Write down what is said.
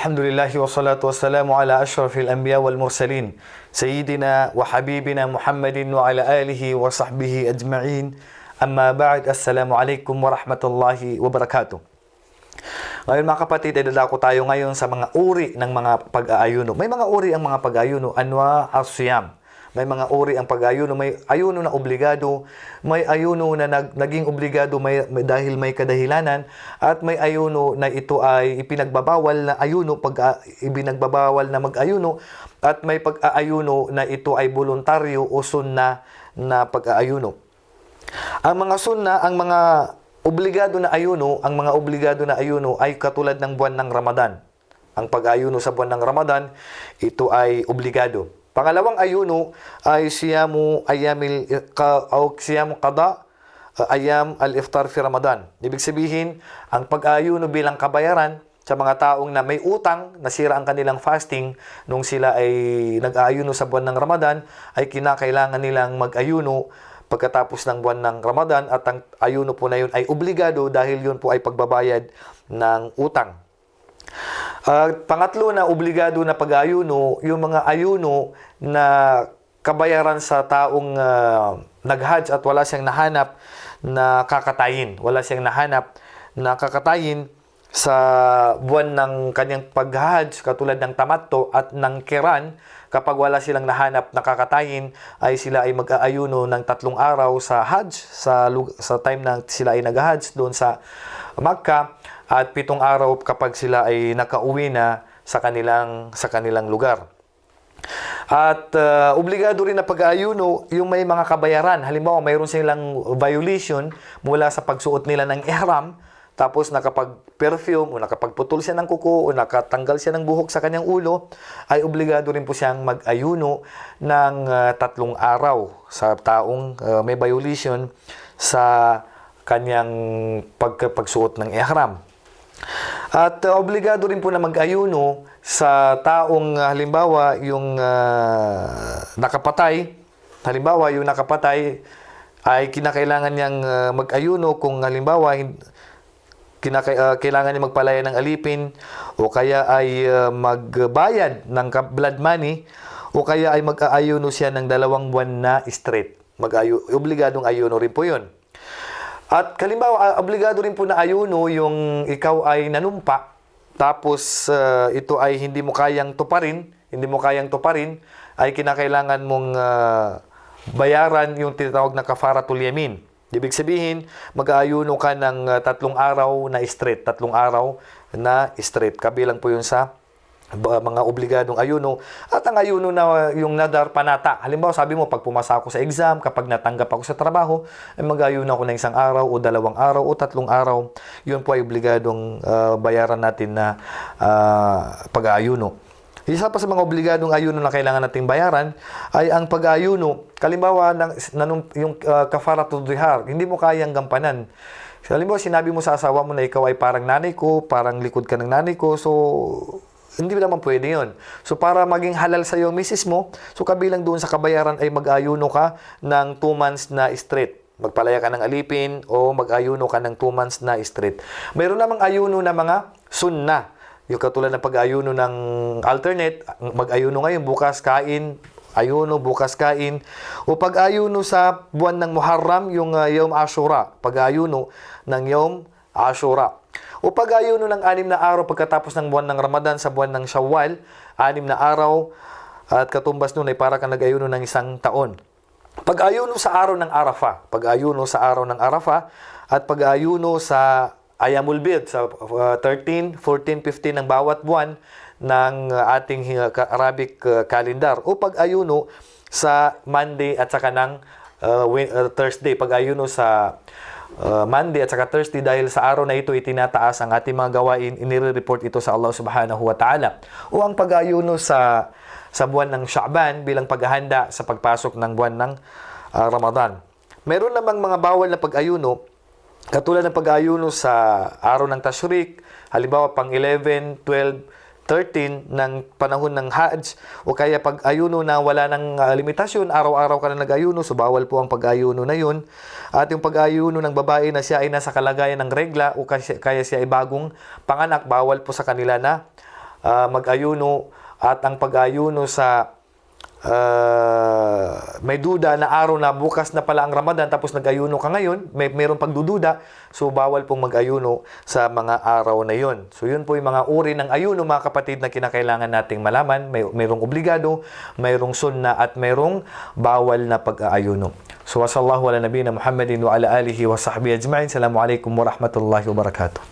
الحمد لله والصلاة والسلام على أشرف الأنبياء والمرسلين سيدنا وحبيبنا محمد وعلى آله وصحبه أجمعين أما بعد السلام عليكم ورحمة الله وبركاته Ngayon mga kapatid, ay dadako tayo ngayon sa mga uri ng mga pag-aayuno. May mga uri ang mga pag-aayuno, anwa asyam. May mga uri ang pag-ayuno, may ayuno na obligado, may ayuno na nag, naging obligado may, may- dahil may kadahilanan, at may ayuno na ito ay ipinagbabawal na ayuno pag ah, ibinagbabawal na mag-ayuno, at may pag-aayuno na ito ay voluntaryo o sunna na pag-aayuno. Ang mga sunna, ang mga obligado na ayuno, ang mga obligado na ayuno ay katulad ng buwan ng Ramadan. Ang pag-ayuno sa buwan ng Ramadan, ito ay obligado. Pangalawang ayuno ay siyamu ayamil ka, o siyamu qada uh, ayam al-iftar fi Ramadan. Ibig sabihin, ang pag-ayuno bilang kabayaran sa mga taong na may utang, nasira ang kanilang fasting nung sila ay nag-aayuno sa buwan ng Ramadan, ay kinakailangan nilang mag-ayuno pagkatapos ng buwan ng Ramadan at ang ayuno po na yun ay obligado dahil yun po ay pagbabayad ng utang. Ah, pangatlo na obligado na pag-ayuno, yung mga ayuno na kabayaran sa taong ah, nag-hajj at wala siyang nahanap na kakatayin. Wala siyang nahanap na kakatayin sa buwan ng kanyang pag-hajj katulad ng tamatto at ng kiran kapag wala silang nahanap na kakatayin ay sila ay mag-aayuno ng tatlong araw sa hajj sa, sa time na sila ay nag-hajj doon sa Makkah at pitong araw kapag sila ay nakauwi na sa kanilang sa kanilang lugar. At uh, obligado rin na pag-aayuno yung may mga kabayaran. Halimbawa, mayroon silang violation mula sa pagsuot nila ng ihram, tapos nakapag-perfume o nakapagputol siya ng kuko o nakatanggal siya ng buhok sa kanyang ulo, ay obligado rin po siyang mag-ayuno ng uh, tatlong araw sa taong uh, may violation sa kanyang pag pagsuot ng ihram. At uh, obligado rin po na mag-ayuno sa taong uh, halimbawa yung uh, nakapatay, halimbawa yung nakapatay ay kinakailangan niyang uh, mag-ayuno kung halimbawa kinaka- uh, kailangan niya magpalaya ng alipin o kaya ay uh, magbayad ng blood money o kaya ay mag-aayuno siya ng dalawang buwan na straight. Mag-ayu- obligadong ayuno rin po yun. At kalimbawa, ah, obligado rin po na ayuno yung ikaw ay nanumpa, tapos ah, ito ay hindi mo kayang tuparin, hindi mo kayang tuparin, ay kinakailangan mong ah, bayaran yung tinatawag na kafaratul yamin. Ibig sabihin, mag-aayuno ka ng tatlong araw na straight, tatlong araw na straight. Kabilang po yun sa mga obligadong ayuno at ang ayuno na yung nadar panata. Halimbawa, sabi mo, pag pumasa ako sa exam, kapag natanggap ako sa trabaho, ay mag-ayuno ako ng isang araw o dalawang araw o tatlong araw. Yun po ay obligadong ah, bayaran natin na ah, pag-aayuno. Isa pa sa mga obligadong ayuno na kailangan nating bayaran ay ang pag-ayuno. Kalimbawa, ng, nanum- yung uh, kafaratul dihar, hindi mo kayang gampanan. Halimbawa, sinabi mo sa asawa mo na ikaw ay parang nanay ko, parang likod ka ng nanay ko, so hindi naman pwede yun. So para maging halal sa iyo misis mo, so kabilang doon sa kabayaran ay mag-ayuno ka ng 2 months na straight. Magpalaya ka ng alipin o mag-ayuno ka ng 2 months na straight. Mayroon namang ayuno na mga sunna. Yung katulad ng pag-ayuno ng alternate, mag-ayuno ngayon, bukas kain, ayuno, bukas kain. O pag-ayuno sa buwan ng Muharram, yung uh, Yom Ashura, pag-ayuno ng Yom Ashura. O pag-ayuno ng anim na araw pagkatapos ng buwan ng Ramadan sa buwan ng Shawwal, anim na araw at katumbas nun ay para kang nag-ayuno ng isang taon. Pag-ayuno sa araw ng Arafah, pag-ayuno sa araw ng Arafah at pag-ayuno sa Ayamul Bid sa uh, 13, 14, 15 ng bawat buwan ng ating uh, Arabic uh, calendar o pag-ayuno sa Monday at saka ng uh, uh, Thursday, pag-ayuno sa uh, Monday at saka Thursday dahil sa araw na ito itinataas ang ating mga gawain, inire-report ito sa Allah Subhanahu wa Ta'ala. O ang pag-ayuno sa sa buwan ng Sha'ban bilang paghahanda sa pagpasok ng buwan ng uh, Ramadan. Meron namang mga bawal na pag-ayuno katulad ng pag-ayuno sa araw ng Tashrik, halimbawa pang 11, 12, 13 ng panahon ng Hajj o kaya pag-ayuno na wala ng uh, limitasyon, araw-araw ka na nag-ayuno, so bawal po ang pag-ayuno na yun. At yung pag-ayuno ng babae na siya ay nasa kalagayan ng regla o kaya siya ay bagong panganak, bawal po sa kanila na ah, mag-ayuno at ang pag-ayuno sa ah, may duda na araw na bukas na pala ang Ramadan tapos nag-ayuno ka ngayon, may mayroong pagdududa, so bawal pong mag-ayuno sa mga araw na yon. So yun po yung mga uri ng ayuno mga kapatid na kinakailangan nating malaman. May mayroong obligado, mayroong sunna at mayroong bawal na pag-aayuno. So wasallahu ala nabiyina Muhammadin wa ala alihi wa sahbihi ajma'in. Assalamualaikum warahmatullahi wabarakatuh.